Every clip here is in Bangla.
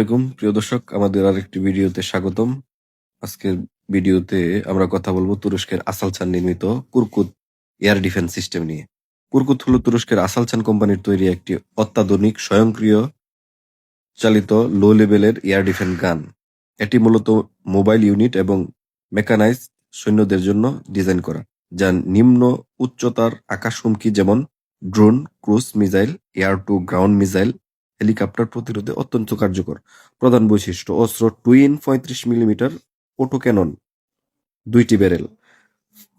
আসসালামাইকুম প্রিয় দর্শক, আমাদের আরেকটি ভিডিওতে স্বাগতম। আজকের ভিডিওতে আমরা কথা বলব তুরস্কের আসালচান নির্মিত কুরকুত এয়ার ডিফেন্স সিস্টেম নিয়ে। কুরকুত হল তুরস্কের আসালচান কোম্পানির তৈরি একটি অত্যাধুনিক, স্বয়ংক্রিয় চালিত লো লেভেলের এয়ার ডিফেন্স গান। এটি মূলত মোবাইল ইউনিট এবং মেকানাইজ সৈন্যদের জন্য ডিজাইন করা যা নিম্ন উচ্চতার আকাশ হুমকি যেমন drone, cruise missile, air to ground missile helicopter প্রতিরোধে অত্যন্ত কার্যকর। প্রধান বৈশিষ্ট্য, অস্ত্র টুইন পঁয়ত্রিশ মিলিমিটার অটো ক্যানন দুইটি ব্যারেল।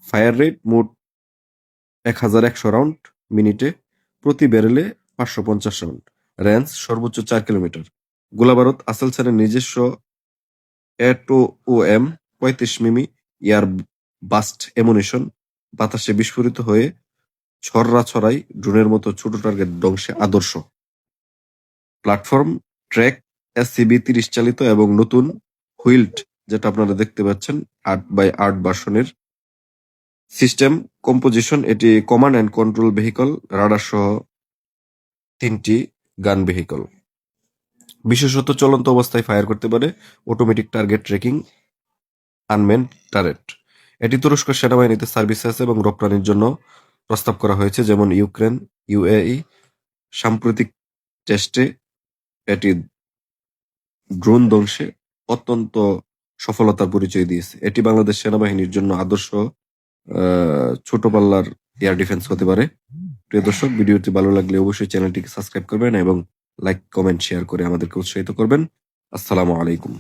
ফায়ার রেট মোট এক হাজার একশো রাউন্ড মিনিটে প্রতি ব্যারেলে পাঁচশো পঞ্চাশ রাউন্ড। রেঞ্জ সর্বোচ্চ চার কিলোমিটার। গোলাবারত আসালসানের নিজস্ব এটো ও এম পঁয়ত্রিশ মিমি এয়ার বাস্ট এমুনিশন বাতাসে বিস্ফোরিত হয়ে ছররা ছড়াই ড্রোনের মতো ছোট টার্গেট ধ্বংসে আদর্শ। প্ল্যাটফর্ম, ট্র্যাক, এসসিবি তিরিশ চালিত এবং নতুন হুইল্ড যেটা আপনারা দেখতে পাচ্ছেন, আট বাই আট ভার্সনের সিস্টেম, কম্পোজিশন, এটি command and control vehicle, radar সহ তিনটি গান ভেহিকল। বিশেষত চলন্ত অবস্থায় ফায়ার করতে পারে automatic target tracking unmanned turret এটি তুরস্ক সেনাবাহিনীতে সার্ভিস আছে এবং রপ্তানির জন্য প্রস্তাব করা হয়েছে, যেমন ইউক্রেন, ইউএই, সাম্প্রতিক টেস্টে এটি ড্রোন ধ্বংসে অত্যন্ত সফলতার পরিচয় দিয়েছে। এটি বাংলাদেশ সেনাবাহিনীর জন্য আদর্শ ছোট পাল্লার এয়ার ডিফেন্স হতে পারে। প্রিয় দর্শক, ভিডিওটি ভালো লাগলে অবশ্যই চ্যানেলটিকে সাবস্ক্রাইব করবেন এবং লাইক কমেন্ট শেয়ার করে আমাদেরকে উৎসাহিত করবেন। আসসালামু আলাইকুম।